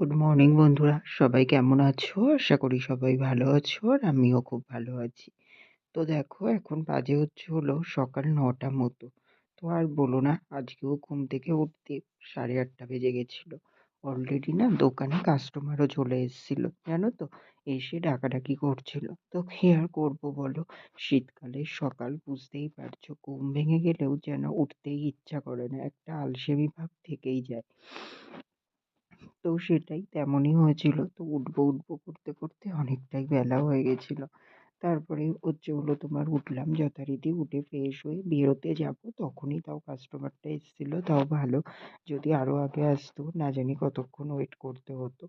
Good morning বন্ধুরা। সবাই কেমন আছো? আশা করি সবাই ভালো আছো আর আমিও খুব ভালো আছি। তো দেখো, এখন বাজে হচ্ছে হলো সকাল নটা মতো। তো আর বলো না, আজকেও ঘুম থেকে উঠতে সাড়ে আটটা বেজে গেছিল। অলরেডি না দোকানে কাস্টমারও চলে এসেছিল, জানো তো? এসে ডাকাডাকি করছিল। তো কী আর করব বলো? শীতকালে সকাল বুঝতেই পারছ, ঘুম ভেঙে গেলেও যেন উঠতেই ইচ্ছা করে না, একটা আলসেমি ভাব থেকেই যায়। তো সেটাই তেমনই হয়েছিল। তো উঠবো উঠবো করতে করতে অনেকটাই বেলা হয়ে গেছিল। তারপরে হচ্ছে হলো তোমার উঠলাম যথারীতি, উঠে ফ্রেশ হয়ে বেরোতে যাব। তখনই তাও কাস্টমারটা এসেছিল, তাও ভালো। যদি আরও আগে আসতো, না জানি কতক্ষণ ওয়েট করতে হতো।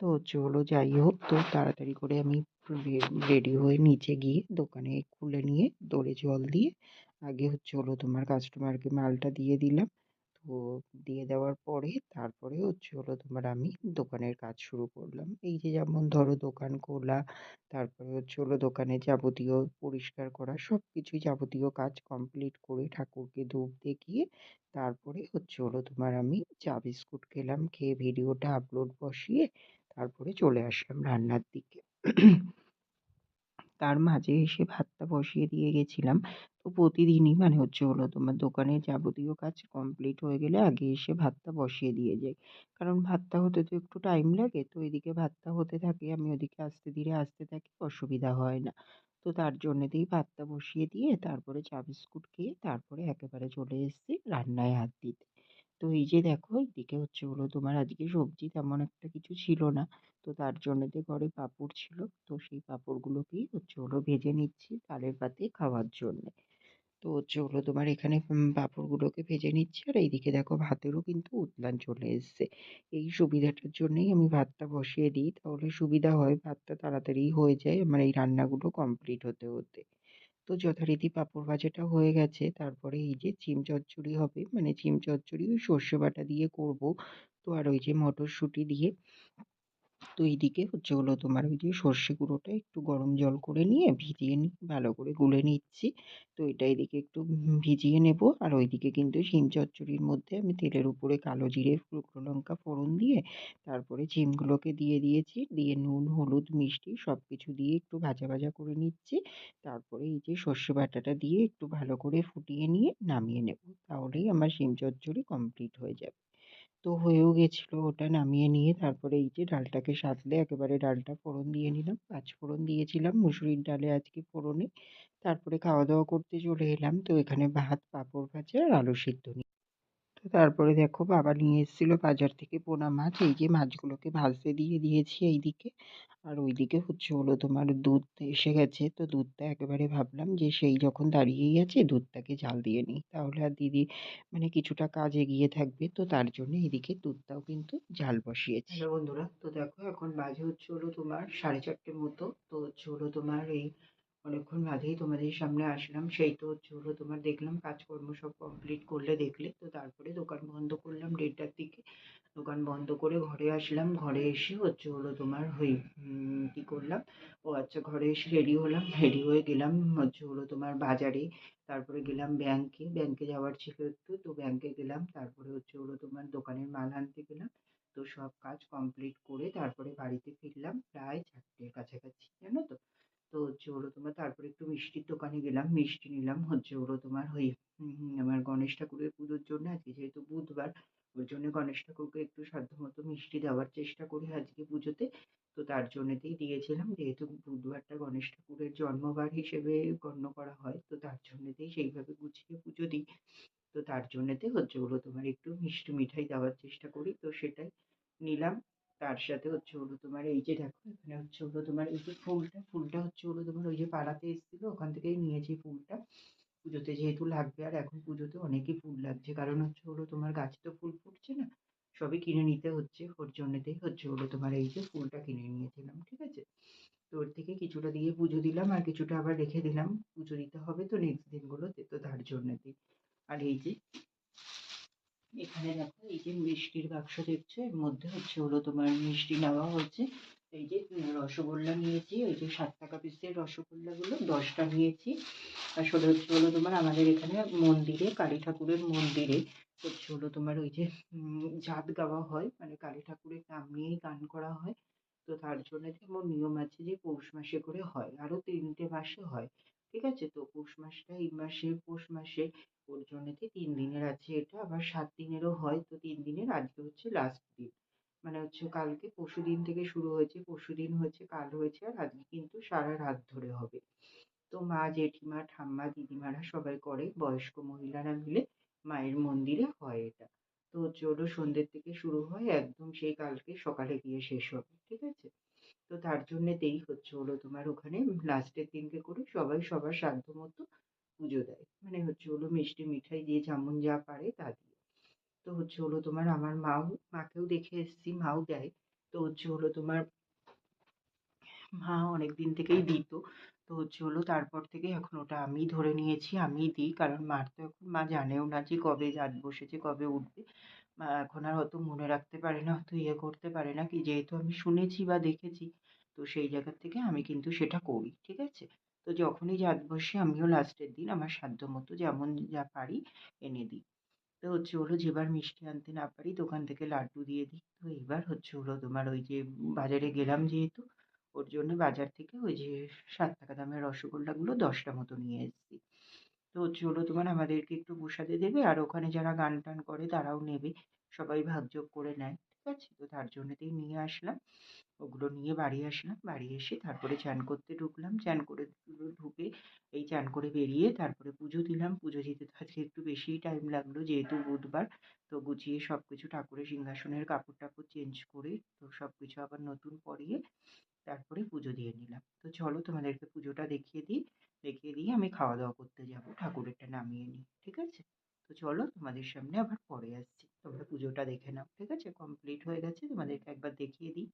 তো হচ্ছে হলো যাই হোক, তো তাড়াতাড়ি করে আমি রেডি হয়ে নিচে গিয়ে দোকানে খুলে নিয়ে দৌড়ে জল দিয়ে আগে হচ্ছে হলো তোমার কাস্টমারকে মালটা দিয়ে দিলাম। তো দিয়ে দেওয়ার পরে তারপরে হচ্ছে হলো তোমার আমি দোকানের কাজ শুরু করলাম। এই যে যেমন ধরো দোকান খোলা, তারপরে হচ্ছে হলো দোকানে যাবতীয় পরিষ্কার করা সব কিছুই যাবতীয় কাজ কমপ্লিট করে ঠাকুরকে ধূপ দেখিয়ে তারপরে হচ্ছে হলো তোমার আমি চা বিস্কুট খেলাম, খেয়ে ভিডিওটা আপলোড বসিয়ে তারপরে চলে আসলাম রান্নার দিকে। তার মাঝে এসে ভাতটা বসিয়ে দিয়ে গেছিলাম। তো প্রতিদিনই মানে হচ্ছে হলো তোমার দোকানের যাবতীয় কাজ কমপ্লিট হয়ে গেলে আগে এসে ভাতটা বসিয়ে দিয়ে যাই। কারণ ভাতটা হতে তো একটু টাইম লাগে, তো এদিকে ভাতটা হতে থাকে, আমি ওদিকে আস্তে ধীরে আসতে থাকি, অসুবিধা হয় না। তো তার জন্যেতেই ভাতটা বসিয়ে দিয়ে তারপরে চা বিস্কুট খেয়ে তারপরে একেবারে চলে এসেছি রান্নায় হাত দিতে। তো এই যে দেখো, এদিকে হচ্ছে হলো তোমার আজকে সবজি তেমন একটা কিছু ছিল না। তো তার জন্যতে ঘরে পাঁপড় ছিল। তো সেই পাঁপড়গুলোকেই হচ্ছে হলো ভেজে নিচ্ছি তালের পাতে খাওয়ার জন্যে। তো হচ্ছে হলো তোমার এখানে পাঁপড়গুলোকে ভেজে নিচ্ছি। আর এইদিকে দেখো ভাতেরও কিন্তু উতলান চলে এসছে। এই সুবিধাটার জন্যই আমি ভাতটা বসিয়ে দিই। তাহলে সুবিধা হয়, ভাতটা তাড়াতাড়ি হয়ে যায়। আমার এই রান্নাগুলো কমপ্লিট হতে হতে। তো যথারীতি পাঁপড় ভাজাটা হয়ে গেছে। তারপরে এই যে চিম চচ্চড়ি হবে মানে চিম চচ্চড়ি ওই সর্ষে বাটা দিয়ে করব। তো আর ওই যে মটরশুঁটি দিয়ে। তো এইদিকে হচ্ছে হলো তোমার ওই যে সর্ষে গুঁড়োটা একটু গরম জল করে নিয়ে ভিজিয়ে নিই ভালো করে গুলে নিচ্ছি। তো এটা এদিকে একটু ভিজিয়ে নেব। আর ওইদিকে কিন্তু শিম চচ্চড়ির মধ্যে আমি তেলের উপরে কালো জিরে, শুকনো লঙ্কা, ফোড়ন দিয়ে তারপরে শিমগুলোকে দিয়ে দিয়েছি। দিয়ে নুন, হলুদ, মিষ্টি সব কিছু দিয়ে একটু ভাজা ভাজা করে নিচ্ছি। তারপরে এই যে সর্ষে বাটাটা দিয়ে একটু ভালো করে ফুটিয়ে নিয়ে নামিয়ে নেব। তাহলেই আমার শিম চচ্চড়ি কমপ্লিট হয়ে যাবে। তো হয়েও গেছিল ওটা নামিয়ে নিয়ে। তারপরে এই যে ডালটাকে সাঁতলে একেবারে ডালটা ফোড়ন দিয়ে নিলাম, পাঁচ ফোড়ন দিয়েছিলাম মুসুরির ডালে আজকে ফোড়নে। তারপরে খাওয়া দাওয়া করতে চলে এলাম। তো এখানে ভাত, পাঁপড় ভাজা আর আলু সিদ্ধ তো তারপরে দেখো বাবা নিয়ে এসেছিল বাজার থেকে পোনা মাছ। এই যে মাছগুলোকে ভাজতে দিয়ে দিয়েছি এইদিকে। আর ওইদিকে হচ্ছে হলো তোমার দুধ এসে গেছে। তো দুধটা একেবারে ভাবলাম যে সেই যখন দাঁড়িয়েই আছে দুধটাকে জাল দিয়ে নিই। তাহলে আর দিদি মানে কিছুটা কাজ এগিয়ে থাকবে। তো তার জন্য এদিকে দুধটাও কিন্তু জাল বসিয়েছি। বন্ধুরা, তো দেখো এখন বাজে হচ্ছে হলো তোমার সাড়ে চারটের মতো। তো হচ্ছে হলো তোমার এই অনেকক্ষণ বাদেই তোমাদের সামনে আসলাম। সেই তো হচ্ছে হলো তোমার দেখলাম কাজকর্ম সব কমপ্লিট করলে দেখলে। তো তারপরে দোকান বন্ধ করলাম দেড়টার দিকে। দোকান বন্ধ করে ঘরে আসলাম। ঘরে এসে হচ্ছে হলো তোমার ওই কী করলাম? ও আচ্ছা ঘরে এসে রেডি হলাম। রেডি হয়ে গেলাম হচ্ছে হলো তোমার বাজারে। তারপরে গেলাম ব্যাংকে ব্যাংকে যাওয়ার ছিল একটু। তো ব্যাংকে গেলাম। তারপরে হচ্ছে হলো তোমার দোকানের মাল আনতে গেলাম। তো সব কাজ কমপ্লিট করে তারপরে বাড়িতে ফিরলাম। প্রায় চারটের কাছাকাছি, জানো তো? তো হচ্ছে হলো তোমার, তারপরে একটু মিষ্টির দোকানে গেলাম, মিষ্টি নিলাম, হচ্ছে হলো তোমার ওই আমার গণেশ ঠাকুরের পুজোর জন্য আজকে যেহেতু বুধবার ওই জন্য গণেশ ঠাকুরকে একটু সাধ্যমতো মিষ্টি দেওয়ার চেষ্টা করি আজকে পুজোতে। তো তার জন্যেতেই দিয়েছিলাম, যেহেতু বুধবারটা গণেশ ঠাকুরের জন্মবার হিসেবে গণ্য করা হয়, তো তার জন্যেতেই সেইভাবে গুছিয়ে পুজো দিই। তো তার জন্যেতে হচ্ছে হলো তোমার একটু মিষ্টি মিঠাই দেওয়ার চেষ্টা করি, তো সেটাই নিলাম। তার সাথে হচ্ছে হলো তোমার এই যে দেখো, এখানে হচ্ছে হলো তোমার এই যে ফুলটা ফুলটা হচ্ছে হলো তোমার ওই যে পাড়াতে এসেছিল, ওখান থেকেই নিয়েছি ফুলটা। পুজোতে যেহেতু লাগবে, আর এখন পুজোতে অনেকই ফুল লাগছে, কারণ হচ্ছে হলো তোমার গাছে তো ফুল ফুটছে না, সবই কিনে নিতে হচ্ছে, ওর জন্যতেই হচ্ছে হলো তোমার এই যে ফুলটা কিনে নিয়েছিলাম, ঠিক আছে? তো ওর থেকে কিছুটা দিয়ে পুজো দিলাম, আর কিছুটা আবার রেখে দিলাম, পুজো দিতে হবে তো নেক্সট দিনগুলোতে, তো তার জন্যতেই। আর এই যে এখানে দেখো, এই যে মিষ্টির বাক্স দেখছ, এর মধ্যে হচ্ছে হলো তোমার মিষ্টি নেওয়া হচ্ছে এই যে রসগোল্লা নিয়েছি ওই যে সাত টাকা পিসের রসগোল্লাগুলো, দশটা নিয়েছি। আসলে হচ্ছে হলো তোমার আমাদের এখানে মন্দিরে, কালী ঠাকুরের মন্দিরে হচ্ছে হলো তোমার ওই যে জাত গাওয়া হয় মানে কালী ঠাকুরের নাম নিয়েই গান করা হয়। তো তার জন্য যেমন নিয়ম আছে যে পৌষ মাসে করে হয়, আরও তিনটে মাসে হয়। ঠিক আছে? তো পৌষ মাসটা এই মাসে পৌষ মাসে ওর জন্যতে তিন দিনের আছে এটা, আবার সাত দিনেরও হয় তো তিন দিনের। আজকে হচ্ছে লাস্ট দিন। মানে হচ্ছে কালকে পরশুদিন থেকে শুরু হয়েছে পরশুদিন হয়েছে, কাল হয়েছে, আর আজকে কিন্তু সারা রাত ধরে হবে। তো মা, জেঠিমা, ঠাম্মা, দিদিমারা সবাই করে, বয়স্ক মহিলারা মিলে মায়ের মন্দিরে হয় এটা। তো হলো সন্ধ্যের থেকে শুরু হয়, একদম সেই কালকে সকালে গিয়ে শেষ হবে, ঠিক আছে? তো তার জন্যেতেই হচ্ছে। হলো তোমার ওখানে লাস্টের দিনকে করে সবাই সবার সাধ্য মতো পুজো দেয়। মানে হচ্ছে হলো মিষ্টি মিঠাই দিয়ে যেমন যা পারে তা দিয়ে। তো হচ্ছে হলো তোমার আমার মাও, মাকেও দেখে এসেছি, মাও দেয়। তো হচ্ছে হলো তোমার মা অনেক দিন থেকেই দিত। তো হচ্ছে হলো তারপর থেকে এখন ওটা আমি ধরে নিয়েছি, আমিই দিই। কারণ মার তো এখন মা জানেও না যে কবে জাত বসেছে, কবে উঠবে। এখন আর অত মনে রাখতে পারে না, অত ইয়ে করতে পারে না কি যেহেতু আমি শুনেছি বা দেখেছি, তো সেই জায়গার থেকে আমি কিন্তু সেটা করি, ঠিক আছে? তো যখনই জাত বসে আমিও লাস্টের দিন আমার সাধ্য মতো যেমন যা পারি এনে দিই। তো হচ্ছে হলো যেবার মিষ্টি আনতে না পারি দোকান থেকে লাড্ডু দিয়ে দিই। তো এইবার হচ্ছে হলো তোমার ওই যে বাজারে গেলাম যেহেতু, ওর জন্য বাজার থেকে ওই যে সাত টাকা দামের রসগোল্লাগুলো দশটা মতো নিয়ে এসেছি। তো চলো তোমার আমাদেরকে একটু প্রসাদে দেবে আর ওখানে যারা গান টান করে তারাও নেবে। সবাই ভাগযোগ করে নেয়, ঠিক আছে? তো তার জন্যতেই নিয়ে আসলাম। ওগুলো নিয়ে বাড়ি আসলাম। বাড়ি এসে তারপরে চান করতে ঢুকলাম। চান করে ঢুকে এই চান করে বেরিয়ে তারপরে পুজো দিলাম। পুজো দিতে তো একটু বেশিই টাইম লাগল যেহেতু বুধবার। তো গুছিয়ে সব কিছু ঠাকুরের সিংহাসনের কাপড় টাপড় চেঞ্জ করে তো সব কিছু আবার নতুন পরিয়ে তারপরে পুজো দিয়ে নিলাম। তো চলো তোমাদেরকে পুজোটা দেখিয়ে দিই। দেখিয়ে দিয়ে আমি খাওয়া দাওয়া করতে যাব, ঠাকুরেরটা নামিয়ে নিই, ঠিক আছে? তো চলো তোমাদের সামনে আবার পরে আসছি। তোমরা পুজোটা দেখে নাও, ঠিক আছে? কমপ্লিট হয়ে গেছে, তোমাদেরকে একবার দেখিয়ে দিই।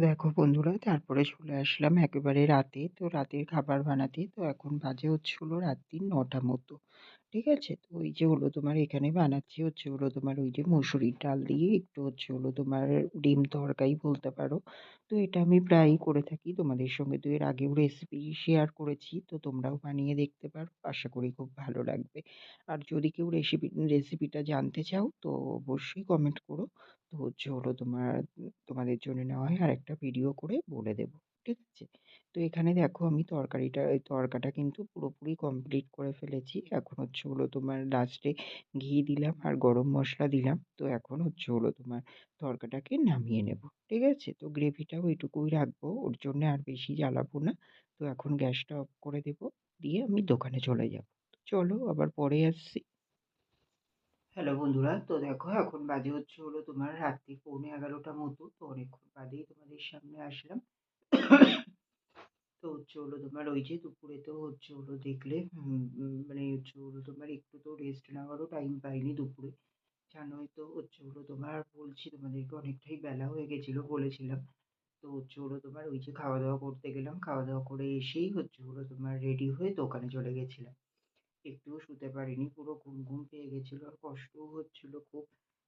দেখো বন্ধুরা, তারপরে চলে আসলাম একেবারে রাতে। তো রাতের খাবার বানাতে। তো এখন বাজে হচ্ছিল রাত্রি নটা মতো। ঠিক আছে? তো ওই যে হলো তোমার এখানে বানাচ্ছি হচ্ছে হলো তোমার ওই যে মুসুরির ডাল দিয়ে একটু হচ্ছে হলো তোমার ডিম তরকারি বলতে পারো। তো এটা আমি প্রায়ই করে থাকি। তোমাদের সঙ্গে তো এর আগেও রেসিপি শেয়ার করেছি, তো তোমরাও বানিয়ে দেখতে পারো। আশা করি খুব ভালো লাগবে। আর যদি কেউ রেসিপি রেসিপিটা জানতে চাও, তো অবশ্যই কমেন্ট করো। তো হচ্ছে হলো তোমার, তোমাদের জন্য না হয় আরেকটা ভিডিও করে বলে দেবো। ঠিক আছে? তো এখানে দেখো আমি তরকারিটা, এই তরকাটা কিন্তু পুরোপুরি কমপ্লিট করে ফেলেছি। এখন হচ্ছে হলো তোমার লাস্টে ঘি দিলাম আর গরম মশলা দিলাম। তো এখন হচ্ছে হলো তোমার তরকাটাকে নামিয়ে নেব, ঠিক আছে? তো গ্রেভিটাও এটুকুই রাখব, ওর জন্য আর বেশি জ্বালাবো না। তো এখন গ্যাসটা অফ করে দেবো, দিয়ে আমি দোকানে চলে যাব। চলো আবার পরে আসছি। হ্যালো বন্ধুরা, তো দেখো এখন বাজে হচ্ছে হলো তোমার রাত্রি পৌনে এগারোটা মতো। তো অনেকক্ষণ বাদেই তোমাদের সামনে আসলাম। তো হচ্ছে হলো তোমার ওই যে দুপুরে তো হচ্ছে হলো দেখলে মানে হচ্ছে হলো তোমার একটু তো রেস্ট নেওয়ারও টাইম পাইনি দুপুরে। জানোই তো হচ্ছে হলো তোমার বলছি তোমাদেরকে অনেকটাই বেলা হয়ে গেছিল বলেছিলাম। তো হচ্ছে হলো তোমার ওই যে খাওয়া দাওয়া করতে গেলাম খাওয়া দাওয়া করে এসেই হচ্ছে হলো তোমার রেডি হয়ে দোকানে চলে গেছিলাম। একটুও শুতে পারিনি, পুরো ঘুম ঘুম পেয়ে গেছিল আর কষ্টও হচ্ছিল খুব।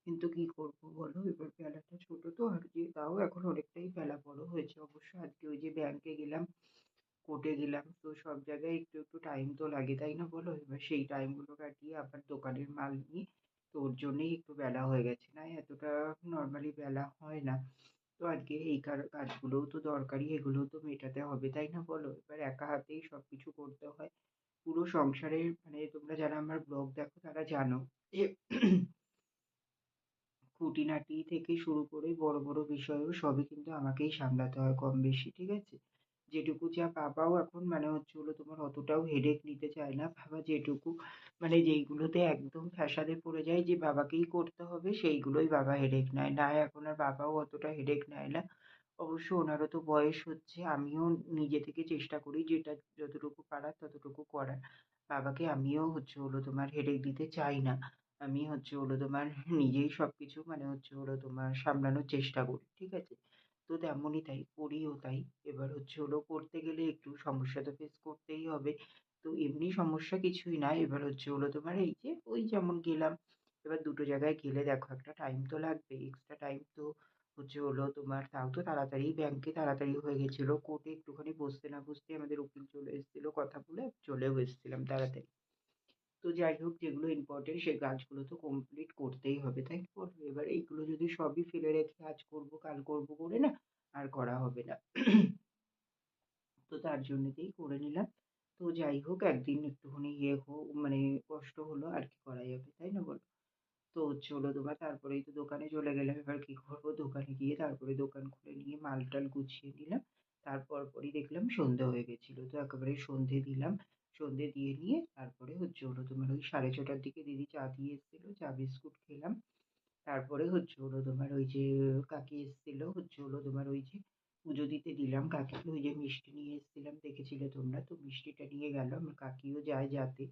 কিন্তু কী করব বলো, এবার বেলাটা ছোটো তো, আর কি তাও এখন অনেকটাই বেলা বড় হয়েছে। অবশ্য আজকে ওই যে ব্যাংকে গেলাম কোর্টে গেলাম তো সব জায়গায় একটু একটু টাইম তো লাগে, তাই না বলো? এবার সেই টাইমগুলো কাটিয়ে আবার দোকানের মাল নিয়ে, তো ওর জন্যেই একটু বেলা হয়ে গেছে না? এতটা নর্মালি বেলা হয় না। তো আজকে এই কাজগুলোও তো দরকারি, এগুলোও তো মেটাতে হবে, তাই না বলো? এবার একা হাতেই সব কিছু করতে হয়। পুরো সংসারের মানে তোমরা যারা আমার ব্লগ দেখো, তারা জানো যে খুঁটিনাটি থেকে শুরু করে বড় বড় বিষয়ও সবই কিন্তু আমাকেই সামলাতে হয় কম বেশি, ঠিক আছে? যেটুকু যা বাবাও এখন মানে হচ্ছে হলো তোমার অতটাও হেডেক নিতে চায় না। বাবা যেটুকু মানে যেইগুলোতে একদম ফ্যাসাদে পড়ে যায়, যে বাবাকেই করতে হবে সেইগুলোই বাবা হেডেক নেয়। না, এখন আর বাবাও অতটা হেডেক নেয় না। অবশ্য ওনারও তো বয়স হচ্ছে, আমিও নিজে থেকে চেষ্টা করি যেটা যতটুকু পারার ততটুকু করার। বাবাকে আমিও হচ্ছে হলো তোমার হেডেক দিতে চাই না। আমি হচ্ছে হলো তোমার নিজেই সব কিছু মানে হচ্ছে হলো তোমার সামলানোর চেষ্টা করি, ঠিক আছে? তো তেমনই তাই, করিও তাই। এবার হচ্ছে হলো করতে গেলে একটু সমস্যা তো ফেস করতেই হবে। তো এমনি সমস্যা কিছুই না, এবার হচ্ছে হলো তোমার এই যে ওই যেমন গেলাম, এবার দুটো জায়গায় গেলে দেখো একটা টাইম তো লাগবে এক্সট্রা টাইম তো হচ্ছে হলো তোমার তাও তো তাড়াতাড়ি ব্যাংকে তাড়াতাড়ি হয়ে গেছিল কোর্টে একটুখানি বসতে না বসতেই আমাদের উকিল চলে এসেছিল, কথা বলে চলেও এসেছিলাম তাড়াতাড়ি। তো যাই হোক, যেগুলো ইম্পর্টেন্ট সেই কাজগুলো তো কমপ্লিট করতেই হবে, তাই কি বলো? এবার এইগুলো যদি সবই ফেলে রেখে আজ করব, কাল করব করে না, আর করা হবে না। তো তার জন্যেতেই করে নিলাম। তো যাই হোক, একদিন একটুখানি ইয়ে হোক মানে কষ্ট হলো, আর কি করা যাবে, তাই না বলো? তো চলো তোমার, তারপরেই তো দোকানে চলে গেলাম। এবার কী করব? দোকানে গিয়ে তারপরে দোকান খুলে নিয়ে মাল টাল গুছিয়ে নিলাম। তারপর পরই দেখলাম সন্ধে হয়ে গেছিল, তো একেবারে সন্ধে দিলাম। সন্ধে দিয়ে নিয়ে তারপরে হচ্ছে হলো তোমার ওই সাড়ে ছটার দিকে দিদি চা দিয়ে এসেছিল, চা, বিস্কুট খেলাম। তারপরে হচ্ছে হলো তোমার ওই যে কাকি এসেছিল, হচ্ছে হলো তোমার ওই যে পুজো দিতে দিলাম কাকিকে, ওই যে মিষ্টি নিয়ে এসেছিলাম, দেখেছিলে তোমরা? তো মিষ্টিটা নিয়ে গেল, আমার কাকিও যায় যাতে।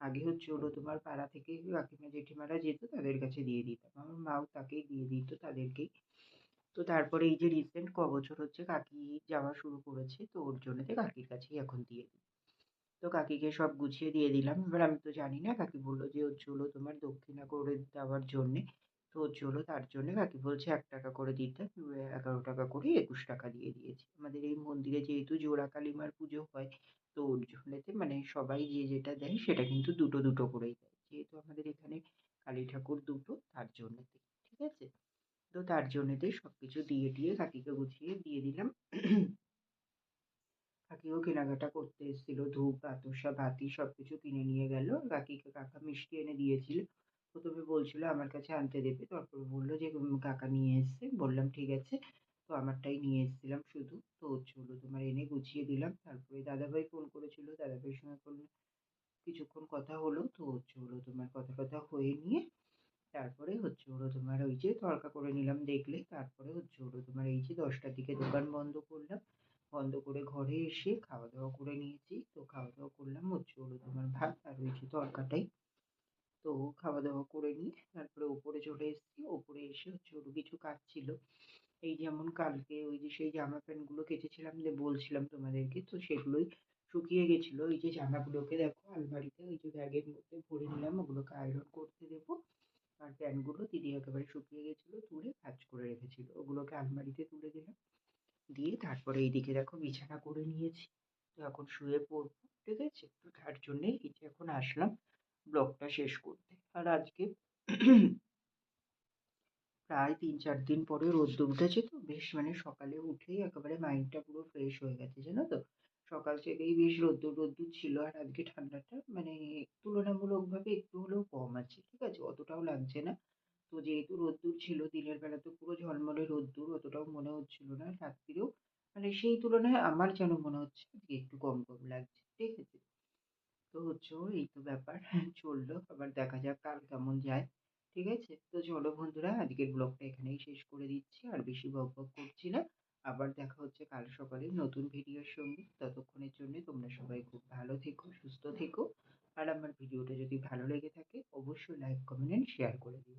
আগে হচ্ছে হলো তোমার পাড়া থেকে কাকিমা, জেঠিমারা যেত, তাদের কাছে দিয়ে দিতাম। আমার মাও তাকেই দিয়ে দিত তাদেরকেই তো তারপরে এই যে রিসেন্ট ক বছর হচ্ছে কাকি যাওয়া শুরু করেছে, তো ওর জন্যতে কাকির কাছেই এখন দিয়ে দিই। তো কাকিকে সব গুছিয়ে দিয়ে দিলাম। এবার আমি তো জানি না, কাকি বলল যে হচ্ছে হলো তোমার দক্ষিণা করে দেওয়ার জন্যে। তো হচ্ছে হলো তার জন্যে কাকি বলছে, এক টাকা করে দিতে। এগারো টাকা করে একুশ টাকা দিয়ে দিয়েছি। আমাদের এই মন্দিরে যেহেতু জোড়া কালীমার পুজো হয়, তো ওর জন্যেতে মানে সবাই যে যেটা দেয় সেটা কিন্তু দুটো দুটো করেই দেয়। যেহেতু আমাদের এখানে কালী ঠাকুর দুটো, তার জন্যেতে, ঠিক আছে? তো তার জন্যেতেই সব কিছু দিয়ে টিয়ে কাকিকে গুছিয়ে দিয়ে দিলাম। কাকিও কেনাকাটা করতে এসেছিল, ধূপ, বাতাসা, বাতি সব কিছু কিনে নিয়ে গেল। কাকিকে কাকা মিষ্টি এনে দিয়েছিল। প্রথমে বলছিল, আমার কাছে আনতে দেবে। তারপর বলল যে কাকা নিয়ে এসছে। বললাম, ঠিক আছে। তো আমারটাই নিয়ে এসেছিলাম শুধু। তো হলো তোমার এনে গুছিয়ে দিলাম। তারপরে দাদাভাই ফোন করেছিল। দাদাভাইয়ের সঙ্গে করল কিছুক্ষণ কথা হলো। তো হচ্ছে হলো তোমার কথা টথা হয়ে নিয়ে তারপরে হচ্ছে হলো তোমার ওই যে তড়কা করে নিলাম দেখলে। তারপরে হচ্ছে হলো তোমার এই যে দশটার দিকে দোকান বন্ধ করলাম। বন্ধ করে ঘরে এসে খাওয়া দাওয়া করে নিয়েছি। তো খাওয়া দাওয়া করলাম, হচ্ছে হলো তোমার ভাত আর যে তরকাটাই। তো খাওয়া দাওয়া করে নিয়ে তারপরে ওপরে চলে এসেছি। ওপরে এসে হচ্ছে হলো কিছু কাজ ছিল। এই যেমন কালকে ওই যে সেই জামা প্যান্টগুলো কেচেছিলাম যে বলছিলাম তোমাদেরকে, তো সেগুলোই শুকিয়ে গেছিল। এই যে জামাগুলোকে দেখো আলমারিতে ওই যে ব্যাগের মধ্যে ভরে নিলাম ওগুলোকে আয়রন করতে দেবো। আর প্যান্টগুলো দিদি একেবারে শুকিয়ে গেছিল, তুলে ভাঁজ করে রেখেছিলো। ওগুলোকে আলমারিতে তুলে দিলাম। দিয়ে তারপরে এইদিকে দেখো বিছানা করে নিয়েছি। তো এখন শুয়ে পড়ব, ঠিক আছে? তো তার জন্যেই যে এখন আসলাম ব্লগটা শেষ করতে। আর আজকে প্রায় তিন চার দিন পরে রোদ্দুর উঠেছে তো, বেশ মানে সকালে উঠেই একেবারে মাইন্ডটা পুরো ফ্রেশ হয়ে গেছে, জানো তো? সকাল থেকেই বেশ রোদ্দুর রোদ্দুর ছিল আর আজকে ঠান্ডাটা মানে তুলনামূলকভাবে একটু হলেও কম আছে, ঠিক আছে? অতটাও লাগছে না। তো যেহেতু রোদ্দুর ছিল, দিনের বেলা তো পুরো ঝলমলে রোদ্দুর, অতটাও মনে হচ্ছিল না রাত্রিরেও মানে সেই তুলনায় আমার যেন মনে হচ্ছে আজকে একটু কম কম লাগছে, ঠিক আছে? তো হচ্ছে এই তো ব্যাপার, চলল, আবার দেখা যাক কাল কেমন যায়, ঠিক আছে? তো চলো বন্ধুরা, আজকের ব্লগটা এখানেই শেষ করে দিচ্ছি, আর বেশি বক বক করছি না। আবার দেখা হচ্ছে কাল সকালে নতুন ভিডিওর সঙ্গে। ততক্ষণের জন্য তোমরা সবাই খুব ভালো থেকো, সুস্থ থেকো। আর আমার ভিডিওটা যদি ভালো লেগে থাকে, অবশ্যই লাইক কমেন্ট শেয়ার করে দিও।